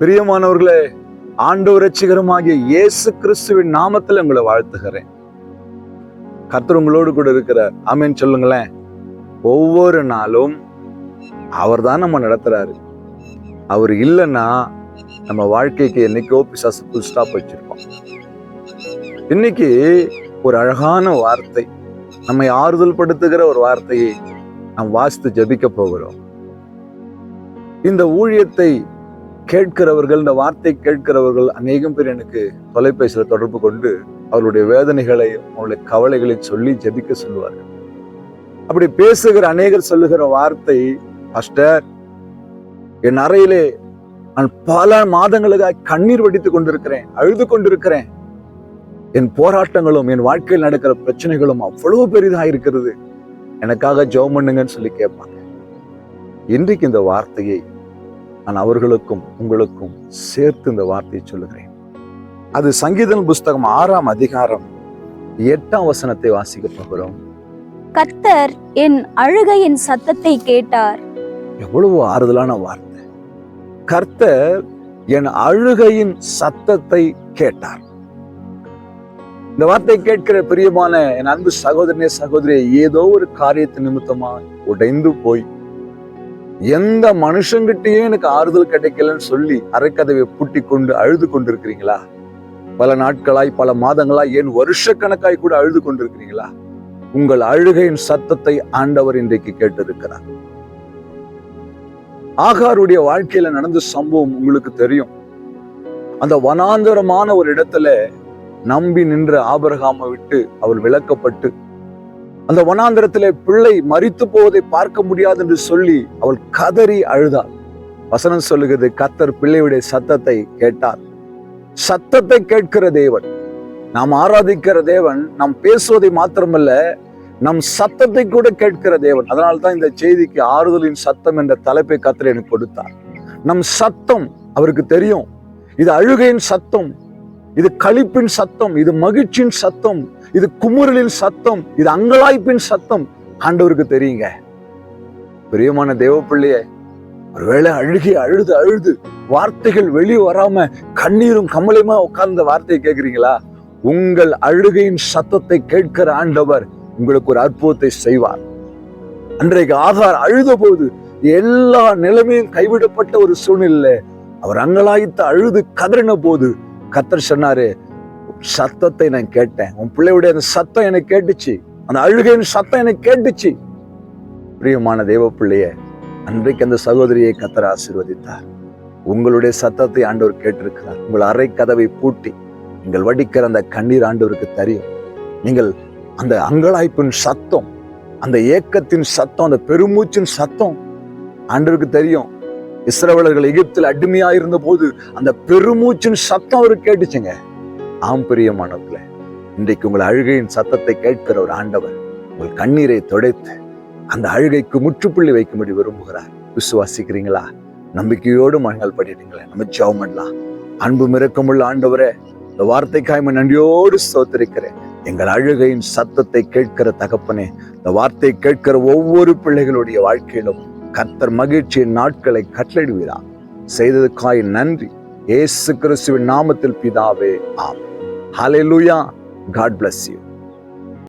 பிரியமானவர்களே ஆண்டவர் ரட்சிகரமாகிய இயேசு கிறிஸ்துவின் நாமத்தில் உங்களை வாழ்த்துகிறேன். கர்த்தர் உங்களோடு கூட இருக்கிறார். ஆமென் சொல்லுங்களேன். ஒவ்வொரு நாளும் அவர் தான் நம்ம நடத்துறாரு. அவர் இல்லைன்னா நம்ம வாழ்க்கைக்கு என்னைக்கோ பிசாசு புல் ஸ்டாப் வச்சிருக்கோம் இன்னைக்கு ஒரு அழகான வார்த்தை நம்மை ஆறுதல் படுத்துகிற ஒரு வார்த்தையை நாம் வாசித்து ஜெபிக்க போகிறோம். இந்த ஊழியத்தை கேட்கிறவர்கள் இந்த வார்த்தை கேட்கிறவர்கள் அநேகம் பேர் எனக்கு தொலைபேசியில் தொடர்பு கொண்டு அவருடைய வேதனைகளை அவருடைய கவலைகளை சொல்லி ஜெபிக்க சொல்லுவார்கள். அப்படி பேசுகிற அநேகர் சொல்லுகிற வார்த்தை பாஸ்டர் என் அறையிலே நான் பல மாதங்களுக்காக கண்ணீர் வடித்துக் கொண்டிருக்கிறேன் அழுது கொண்டிருக்கிறேன். என் போராட்டங்களும் என் வாழ்க்கையில் நடக்கிற பிரச்சனைகளும் அவ்வளவு பெரிதாக இருக்கிறது. எனக்காக ஜெபம் பண்ணுங்கன்னு சொல்லி கேட்பாங்க. இன்றைக்கு இந்த வார்த்தையை நான் அவர்களுக்கும் உங்களுக்கும் சேர்த்து இந்த வார்த்தையை சொல்லுகிறேன். அது சங்கீதம் புஸ்தகம் ஆறாம் அதிகாரம் எட்டாம் வசனத்தை வாசிக்க போகிறோம். கர்த்தர் என் அழுகையின் சத்தத்தை கேட்டார். எவ்வளவு ஆறுதலான வார்த்தை. கர்த்தர் என் அழுகையின் சத்தத்தை கேட்டார். இந்த வார்த்தை கேட்கிற பிரியமான என் அன்பு சகோதரனே சகோதரியே ஏதோ ஒரு காரியத்து நிமித்தமா உடைந்து போய் எந்த மனுஷங்கிட்டயே எனக்கு ஆறுதல் கிடைக்கலன்னு சொல்லி அரைக்கதவை பூட்டி கொண்டு அழுது கொண்டிருக்கிறீங்களா? பல நாட்களாய் பல மாதங்களாய் ஏன் வருஷக்கணக்காய் கூட அழுது கொண்டிருக்கிறீங்களா? உங்கள் அழுகையின் சத்தத்தை ஆண்டவர் இன்றைக்கு கேட்டிருக்கிறார். ஆகாருடைய வாழ்க்கையில நடந்த சம்பவம் உங்களுக்கு தெரியும். அந்த வனாந்தரமான ஒரு இடத்துல நம்பி நின்ற ஆபரகாமை விட்டு அவர் விளக்கப்பட்டு அந்த வனாந்திரத்திலே பிள்ளை மறித்து போவதை பார்க்க முடியாது என்று சொல்லி அவள் கதறி அழுதாள். வசனம் சொல்லுகிறது கத்தர் பிள்ளையுடைய சத்தத்தை கேட்டார். சத்தத்தை கேட்கிற தேவன். நாம் ஆராதிக்கிற தேவன் நாம் பேசுவதை மாத்திரமல்ல நம் சத்தத்தை கூட கேட்கிற தேவன். அதனால தான் இந்த செய்திக்கு ஆறுதலின் சத்தம் என்ற தலைப்பை கத்தர் எனக்கு கொடுத்தார். நம் சத்தம் அவருக்கு தெரியும். இது அழுகையின் சத்தம். இது களிப்பின் சத்தம் இது மகிழ்ச்சியின் சத்தம் இது குமுறலின் சத்தம் இது அங்கலாய்ப்பின் சத்தம். ஆண்டவருக்கு தெரியுங்க. பிரியமான தேவ ஒருவேளை அழுகி அழுது அழுது வார்த்தைகள் வெளியே வராம கண்ணீரும் கமலையுமா உட்கார்ந்த வார்த்தையை கேட்குறீங்களா? உங்கள் அழுகையின் சத்தத்தை கேட்கிற ஆண்டவர் உங்களுக்கு ஒரு அற்புதத்தை செய்வார். அன்றைக்கு ஆகார் அழுத போது எல்லா நிலைமையும் கைவிடப்பட்ட ஒரு சூழ்நிலை அவர் அங்கலாய்த்து அழுது கதறின போது கத்தர் சொன்னாரு சத்தத்தை நான் கேட்டேன். உன் பிள்ளையுடைய அந்த சத்தம் எனக்கு கேட்டுச்சு. அந்த அழுகையின் சத்தம் எனக்கு கேட்டுச்சு. பிரியமான தேவ பிள்ளைய அன்றைக்கு அந்த சகோதரியை கத்தர் ஆசீர்வதித்தார். உங்களுடைய சத்தத்தை ஆண்டவர் கேட்டிருக்கிறார். உங்கள் அறை கதவை பூட்டி நீங்கள் வடிக்கிற அந்த கண்ணீர் ஆண்டவருக்கு தெரியும். நீங்கள் அந்த அங்கலாய்ப்பின் சத்தம் அந்த ஏக்கத்தின் சத்தம் அந்த பெருமூச்சின் சத்தம் ஆண்டவருக்கு தெரியும். இஸ்ரவேலர்கள் எகிப்தில் அடிமையா இருந்த போது அந்த பெருமூச்சின் சத்தம் அவர் கேட்டுச்சுங்க. ஆம் பிரியமானவர்களே இன்றைக்கு உங்கள் அழுகையின் சத்தத்தை கேட்கிற ஒரு ஆண்டவர் உங்கள் கண்ணீரை துடைத்து அந்த அழுகைக்கு முற்றுப்புள்ளி வைக்கும்படி விரும்புகிறார். விசுவாசிக்கிறீங்களா? நம்பிக்கையோடு மனங்கள் படிட்டீங்களே நம்ம ஜெபம் பண்ணலாம். அன்பு மிரக்கமுள்ள ஆண்டவரே இந்த வார்த்தைக்காய் நன்றியோடு சோத்திருக்கிறேன் எங்கள் அழுகையின் சத்தத்தை கேட்கிற தகப்பனே இந்த வார்த்தை கேட்கிற ஒவ்வொரு பிள்ளைகளுடைய வாழ்க்கையிலும் கத்தர் மகிழ்ச்சியின் நாட்களை கட்டளிடுவீரா செய்ததுக்காய் நன்றி. ஏசு கிறிஸ்துவின் நாமத்தில் பிதாவே ஆம் லூயா காட் பிளஸ் யூ